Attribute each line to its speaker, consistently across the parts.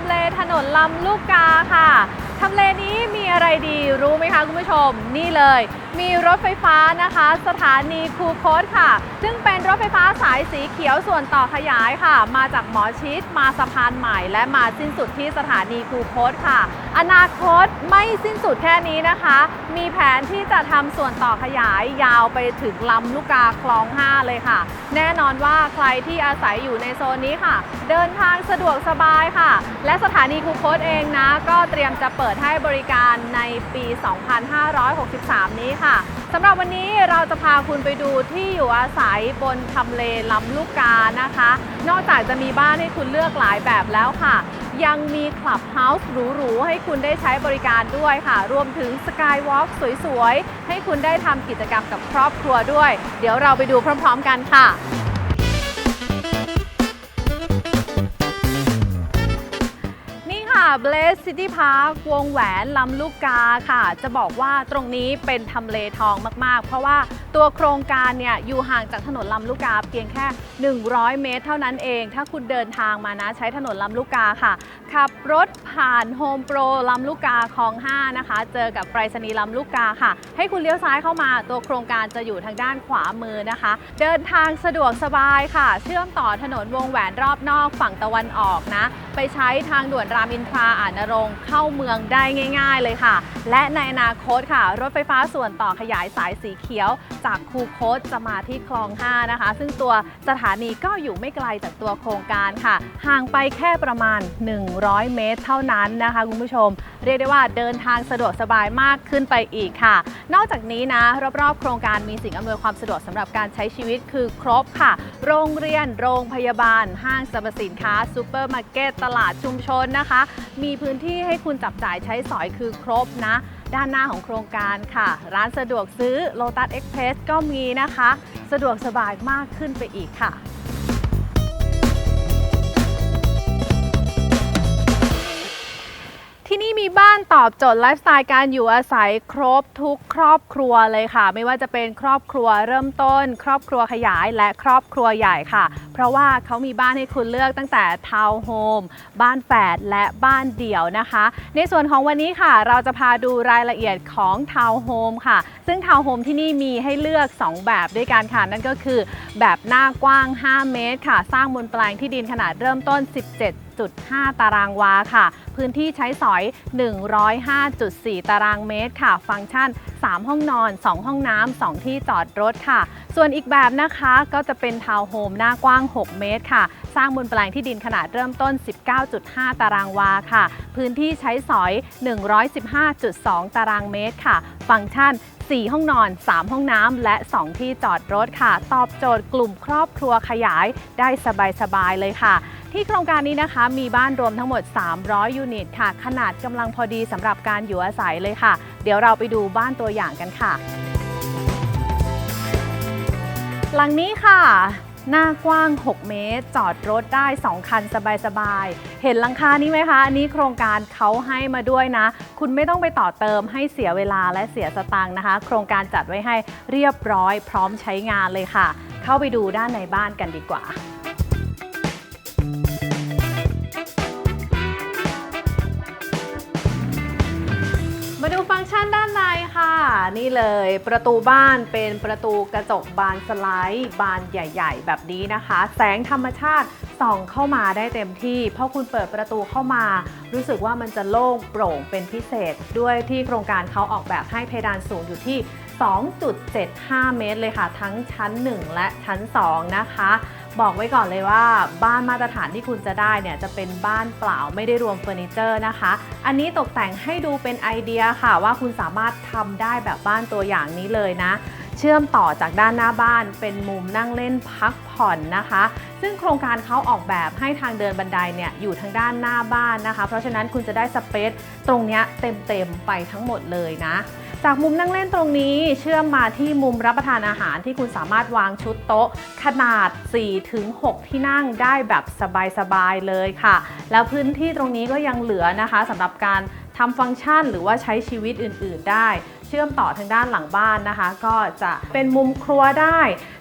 Speaker 1: ำเลถนนลำลูกกาค่ะ ทำเลนี้มีอะไรดีรู้ไหมคะคุณผู้ชม นี่เลย มีรถไฟฟ้านะคะ สถานีคูโคตค่ะ ซึ่งเป็นรถไฟฟ้าสายสีเขียวส่วนต่อขยายค่ะ มาจากหมอชิดมาสะพานใหม่ และมาสิ้นสุดที่สถานีคูโคตค่ะ อนาคตไม่สิ้นสุดแค่นี้นะคะ มีแผนที่จะทำส่วนต่อขยายยาวไปถึงลำลูกกาคลอง 5 เลยค่ะ แน่นอนว่าใครที่อาศัยอยู่ในโซนนี้ค่ะ เดินทางสะดวกสบายค่ะ และสถานีคูโคตเองนะ ก็เตรียมจะเปิดให้บริการในปี 2563 นี้ค่ะสำหรับวันนี้เราจะพาคุณไปดูที่อยู่อาศัยบนทำเลลำลูกกานะคะ นอกจากจะมีบ้านให้คุณเลือกหลายแบบแล้วค่ะ ยังมีคลับเฮาส์หรูๆ ให้คุณได้ใช้บริการด้วยค่ะ รวมถึงสกายวอล์กสวยๆ ให้คุณได้ทำกิจกรรมกับครอบครัวด้วย เดี๋ยวเราไปดูพร้อม ๆ กันค่ะ นี่ค่ะ Blaze City Park วงแหวนลำลูกกาค่ะ จะบอกว่าตรงนี้เป็นทำเลทองมากๆ เพราะว่าตัวโครงการเนี่ยอยู่ห่างจากถนนลำลูกกาเพียงแค่ 100 เมตร เท่านั้นเอง ถ้าคุณเดินทางมานะใช้ถนนลำลูกกาค่ะ ขับรถผ่านโฮมโปรลำลูกกาคลอง 5 นะคะ เจอกับไปรษณีย์ลำลูกกาค่ะ ให้คุณเลี้ยวซ้ายเข้ามาตัวโครงการจะอยู่ทางด้านขวามือนะคะ เดินทางสะดวกสบายค่ะ เชื่อมต่อถนนวงแหวนรอบนอกฝั่งตะวันออกนะ ไปใช้ทางด่วนรามอินทราอ่านนรงเข้าเมืองได้ง่าย ๆ เลยค่ะ และในอนาคตค่ะ รถไฟฟ้าส่วนต่อขยายสายสีเขียวจากคูโคตจะมาที่คลอง 5 นะคะ ซึ่งตัวสถานีก็อยู่ไม่ไกลจากตัวโครงการค่ะ ห่างไปแค่ประมาณ 100 เมตรเท่านั้นนะคะคุณผู้ชมเรียกได้ว่าเดินทางสะดวกสบายมากขึ้นไปอีกค่ะ นอกจากนี้นะรอบๆ โครงการมีสิ่งอำนวยความสะดวกสำหรับการใช้ชีวิตคือครบค่ะ โรงเรียน โรงพยาบาล ห้างสรรพสินค้าซูเปอร์มาร์เก็ตตลาดชุมชนนะคะ มีพื้นที่ให้คุณจับจ่ายใช้สอยคือครบนะด้านหน้าของโครงการค่ะ ร้านสะดวกซื้อ Lotus Express ก็มีนะคะ สะดวกสบายมากขึ้นไปอีกค่ะ ที่นี่มีบ้านตอบโจทย์ไลฟ์สไตล์การอยู่อาศัยครบทุกครอบครัวเลยค่ะ ไม่ว่าจะเป็นครอบครัวเริ่มต้น ครอบครัวขยายและครอบครัวใหญ่ค่ะ เพราะว่าเขามีบ้านให้คุณเลือกตั้งแต่ทาวน์โฮมบ้านแฝดและบ้านเดี่ยวนะคะ ในส่วนของวันนี้ค่ะ เราจะพาดูรายละเอียดของทาวน์โฮมค่ะ ซึ่งทาวน์โฮมที่นี่มีให้เลือก 2 แบบด้วยกันค่ะนั่นก็คือ แบบหน้ากว้าง 5 เมตรค่ะ สร้างบนแปลงที่ดินขนาดเริ่มต้น17.5ตารางวาค่ะ พื้นที่ใช้สอย 105.4 ตารางเมตรค่ะ ฟังก์ชัน 3 ห้องนอน 2 ห้องน้ำ 2 ที่จอดรถค่ะ ส่วนอีกแบบนะคะก็จะเป็นทาวน์โฮมหน้ากว้าง 6 เมตรค่ะ สร้างบนแปลงที่ดินขนาดเริ่มต้น 19.5 ตารางวาค่ะ พื้นที่ใช้สอย 115.2 ตารางเมตรค่ะ ฟังก์ชัน 4 ห้องนอน 3 ห้องน้ำและ 2 ที่จอดรถค่ะ ตอบโจทย์กลุ่มครอบครัวขยายได้สบายๆเลยค่ะ ที่โครงการนี้นะคะ มีบ้านรวมทั้งหมด 300 ยูนิตค่ะ ขนาดกำลังพอดีสำหรับการอยู่อาศัยเลยค่ะ เดี๋ยวเราไปดูบ้านตัวอย่างกันค่ะ หลังนี้ค่ะ หน้ากว้าง 6 เมตร จอดรถได้ 2 คันสบายๆ เห็นหลังคานี้ไหมคะ อันนี้โครงการเขาให้มาด้วยนะ คุณไม่ต้องไปต่อเติมให้เสียเวลาและเสียสตังค์นะคะ โครงการจัดไว้ให้เรียบร้อยพร้อมใช้งานเลยค่ะ เข้าไปดูด้านในบ้านกันดีกว่ามาดูฟังก์ชันด้านใน นี่เลยประตูบ้านเป็นประตูกระจกบานสไลด์บานใหญ่ ๆ แบบนี้นะคะ แสงธรรมชาติส่องเข้ามาได้เต็มที่พอคุณเปิดประตูเข้ามา รู้สึกว่ามันจะโล่งโปร่งเป็นพิเศษ ด้วยที่โครงการเขาออกแบบให้เพดานสูงอยู่ที่ 2.75 เมตรเลยค่ะ ทั้งชั้น 1 และชั้น 2 นะคะ บอกไว้ก่อนเลยว่าบ้านมาตรฐานที่คุณจะได้เนี่ยจะเป็นบ้านเปล่าไม่ได้รวมเฟอร์นิเจอร์นะคะ อันนี้ตกแต่งให้ดูเป็นไอเดียค่ะ ว่าคุณสามารถทำได้แบบบ้านตัวอย่างนี้เลยนะเชื่อมต่อจากด้านหน้าบ้านเป็นมุมนั่งเล่นพักผ่อนนะคะ ซึ่งโครงการเขาออกแบบให้ทางเดินบันไดเนี่ยอยู่ทางด้านหน้าบ้านนะคะ เพราะฉะนั้นคุณจะได้สเปซตรงนี้เต็มๆไปทั้งหมดเลยนะ จากมุมนั่งเล่นตรงนี้เชื่อมมาที่มุมรับประทานอาหารที่คุณสามารถวางชุดโต๊ะ ขนาด 4-6 ที่นั่งได้แบบสบายๆเลยค่ะ แล้วพื้นที่ตรงนี้ก็ยังเหลือนะคะสำหรับการทำฟังก์ชันหรือว่าใช้ชีวิตอื่น ๆ ได้ เชื่อมต่อทางด้านหลังบ้านนะคะ ก็จะเป็นมุมครัวได้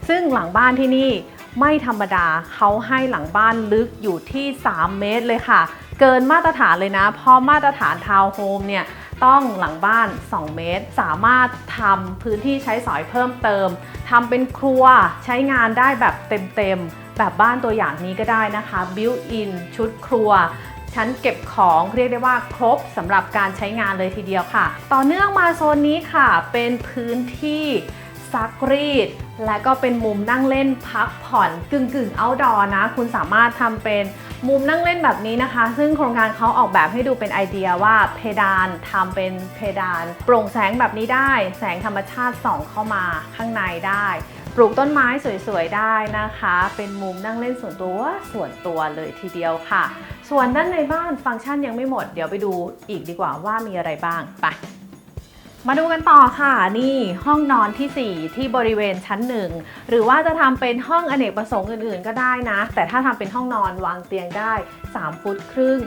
Speaker 1: ซึ่งหลังบ้านที่นี่ไม่ธรรมดาเขาให้หลังบ้านลึกอยู่ที่ 3 เมตรเลยค่ะ เกินมาตรฐานเลยนะ เพราะมาตรฐานทาวน์โฮมเนี่ยต้องหลังบ้าน 2 เมตร สามารถทำพื้นที่ใช้สอยเพิ่มเติมทำเป็นครัวใช้งานได้แบบเต็มๆ แบบบ้านตัวอย่างนี้ก็ได้นะคะ built in ชุดครัว ชั้นเก็บของเรียกได้ว่าครบสำหรับการใช้งานเลยทีเดียวค่ะ ต่อเนื่องมาโซนนี้ค่ะ เป็นพื้นที่ ซักรีด และก็เป็นมุมนั่งเล่นพักผ่อนกึ่งกึ่ง outdoor นะ คุณสามารถทำเป็นมุมนั่งเล่นแบบนี้นะคะ ซึ่งโครงการเขาออกแบบให้ดูเป็นไอเดียว่าเพดานทำเป็นเพดาน โปร่งแสงแบบนี้ได้ แสงธรรมชาติส่องเข้ามาข้างในได้ ปลูกต้นไม้สวยๆได้นะคะ เป็นมุมนั่งเล่นส่วนตัวส่วนตัวเลยทีเดียวค่ะ ส่วนด้านในบ้านฟังก์ชันยังไม่หมด เดี๋ยวไปดูอีกดีกว่าว่ามีอะไรบ้างไป มาดูกันต่อค่ะนี่ห้องนอนทีสี่4 ที่บริเวณชั้นหนึ่งหรือว่าจะทำเป็นห้องอเนกประสงค์อื่นๆ ก็ได้นะ แต่ถ้าทำเป็นห้องนอนวางเตียงได้ 3 ฟุตครึ่ง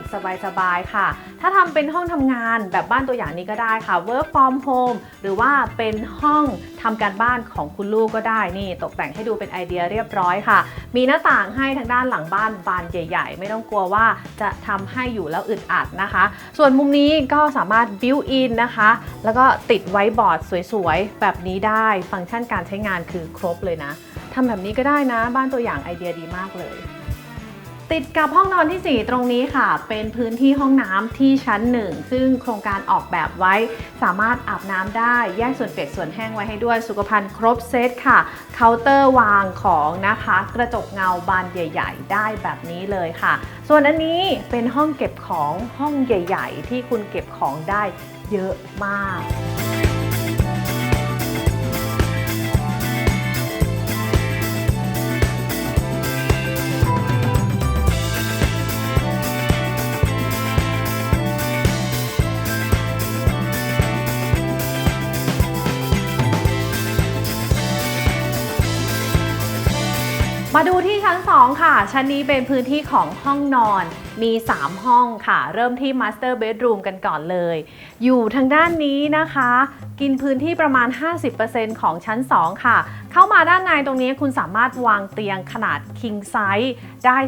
Speaker 1: สบายๆค่ะ ถ้าทำเป็นห้องทำงานแบบบ้านตัวอย่างนี้ก็ได้ค่ะ work from home หรือว่าเป็นห้องทำการบ้านของคุณลูกก็ได้นี่ ตกแต่งให้ดูเป็นไอเดียเรียบร้อยค่ะ มีหน้าต่างให้ทางด้านหลังบ้านบานใหญ่ ๆ ไม่ต้องกลัวว่าจะทำให้อยู่แล้วอึดอัดนะคะ ส่วนมุมนี้ก็สามารถ built in นะคะ แล้วก็ติดไว้บอร์ดสวยๆ แบบนี้ได้ ฟังก์ชันการใช้งานคือครบเลยนะทำแบบนี้ก็ได้นะ บ้านตัวอย่างไอเดียดีมากเลย ติดกับห้องนอนที่ 4 ตรงนี้ค่ะ เป็นพื้นที่ห้องน้ำที่ชั้น 1 ซึ่งโครงการออกแบบไว้ สามารถอาบน้ำได้ แยกส่วนเปียกส่วนแห้งไว้ให้ด้วย สุขภัณฑ์ครบเซตค่ะ เคาน์เตอร์วางของนะคะ กระจกเงาบานใหญ่ ๆ ได้แบบนี้เลยค่ะ ส่วนอันนี้เป็นห้องเก็บของห้องใหญ่ ๆ ที่คุณเก็บของได้ เยอะมากมาดูที่ชั้น 2 ค่ะ ชั้นนี้เป็นพื้นที่ของห้องนอน มี 3 ห้องค่ะ เริ่มที่ Master Bedroom กันก่อนเลย อยู่ทางด้านนี้นะคะกินพื้นที่ประมาณ 50%ของชั้น 2 ค่ะ เข้ามาด้านในตรงนี้คุณสามารถวางเตียงขนาด king size ได้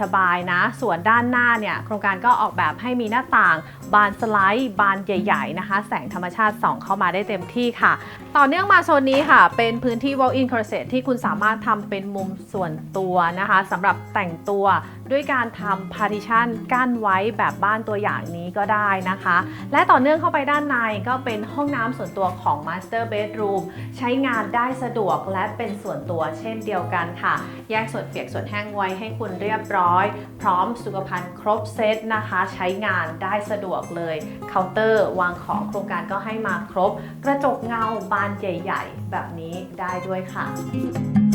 Speaker 1: สบายๆนะ ส่วนด้านหน้าเนี่ย โครงการก็ออกแบบให้มีหน้าต่าง บานสไลด์ บานใหญ่ๆนะคะ แสงธรรมชาติส่องเข้ามาได้เต็มที่ค่ะ ต่อเนื่องมาโซนนี้ค่ะ เป็นพื้นที่ walk-in closet ที่คุณสามารถทำเป็นมุมส่วนตัวนะคะสำหรับแต่งตัวด้วยการทำ partition กั้นไว้แบบบ้านตัวอย่างนี้ก็ได้นะคะ และต่อเนื่องเข้าไปด้านในก็เป็นห้องน้ำส่วนตัวของ master bedroom ใช้งานได้สะดวกและเป็นส่วนตัวเช่นเดียวกันค่ะ แยกส่วนเปียกส่วนแห้งไว้ให้คุณเรียบร้อย พร้อมสุขภัณฑ์ครบเซตนะคะ ใช้งานได้สะดวกเลยเคาน์เตอร์วางของโครงการก็ให้มาครบ กระจกเงาบานใหญ่ ๆ แบบนี้ได้ด้วยค่ะ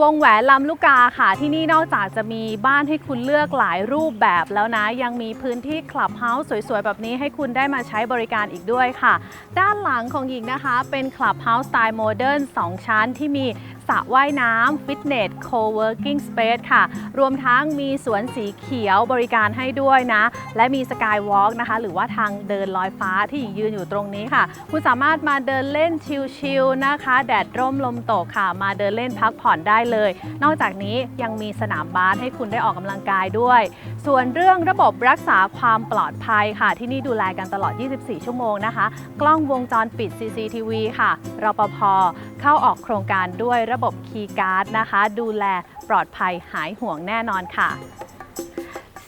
Speaker 1: วงแหวนลำลูกกาค่ะที่นี่นอกจากจะมีบ้านให้คุณเลือกหลายรูปแบบแล้วนะ ยังมีพื้นที่คลับเฮาส์สวยๆ แบบนี้ให้คุณได้มาใช้บริการอีกด้วยค่ะ ด้านหลังของหญิงนะคะ เป็นคลับเฮาส์สไตล์โมเดิร์น2ชั้นที่มี สระว่ายน้ำฟิตเนสโคเวิร์กิ้งสเปซค่ะ รวมทั้งมีสวนสีเขียวบริการให้ด้วยนะ และมีสกายวอล์กนะคะ หรือว่าทางเดินลอยฟ้าที่หญิงยืนอยู่ตรงนี้ค่ะ คุณสามารถมาเดินเล่นชิลๆนะคะ แดดร่มลมตกค่ะ มาเดินเล่นพักผ่อนได้เลย นอกจากนี้ยังมีสนามบาสให้คุณได้ออกกำลังกายด้วย ส่วนเรื่องระบบรักษาความปลอดภัยค่ะ ที่นี่ดูแลกันตลอด 24 ชั่วโมงนะคะ กล้องวงจรปิด CCTV ค่ะรปภเข้าออกโครงการด้วยระบบคีย์การ์ดนะคะ ดูแลปลอดภัยหายห่วงแน่นอนค่ะ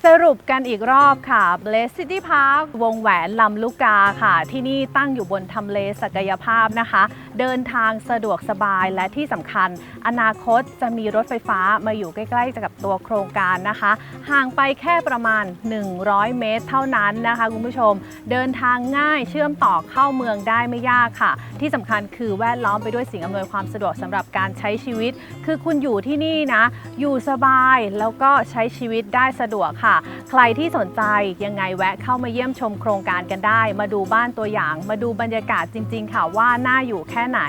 Speaker 1: สรุปกันอีกรอบค่ะ Blaze City Park วงแหวนลำลูกกาค่ะ ที่นี่ตั้งอยู่บนทำเลศักยภาพนะคะ เดินทางสะดวกสบายและที่สำคัญ อนาคตจะมีรถไฟฟ้ามาอยู่ใกล้ๆกับตัวโครงการนะคะ ห่างไปแค่ประมาณ 100 เมตร เท่านั้นนะคะคุณผู้ชม เดินทางง่ายเชื่อมต่อเข้าเมืองได้ไม่ยากค่ะ ที่สำคัญคือแวดล้อมไปด้วยสิ่งอำนวยความสะดวกสำหรับการใช้ชีวิต คือคุณอยู่ที่นี่นะ อยู่สบายแล้วก็ใช้ชีวิตได้สะดวกค่ะค่ะ ใครที่สนใจยังไงแวะเข้ามาเยี่ยมชมโครงการกันได้ มาดูบ้านตัวอย่าง มาดูบรรยากาศจริง ๆ ค่ะว่าน่าอยู่แค่ไหน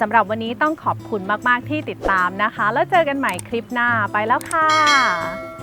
Speaker 1: สำหรับวันนี้ต้องขอบคุณมาก ๆ ที่ติดตามนะคะ แล้วเจอกันใหม่คลิปหน้าไปแล้วค่ะ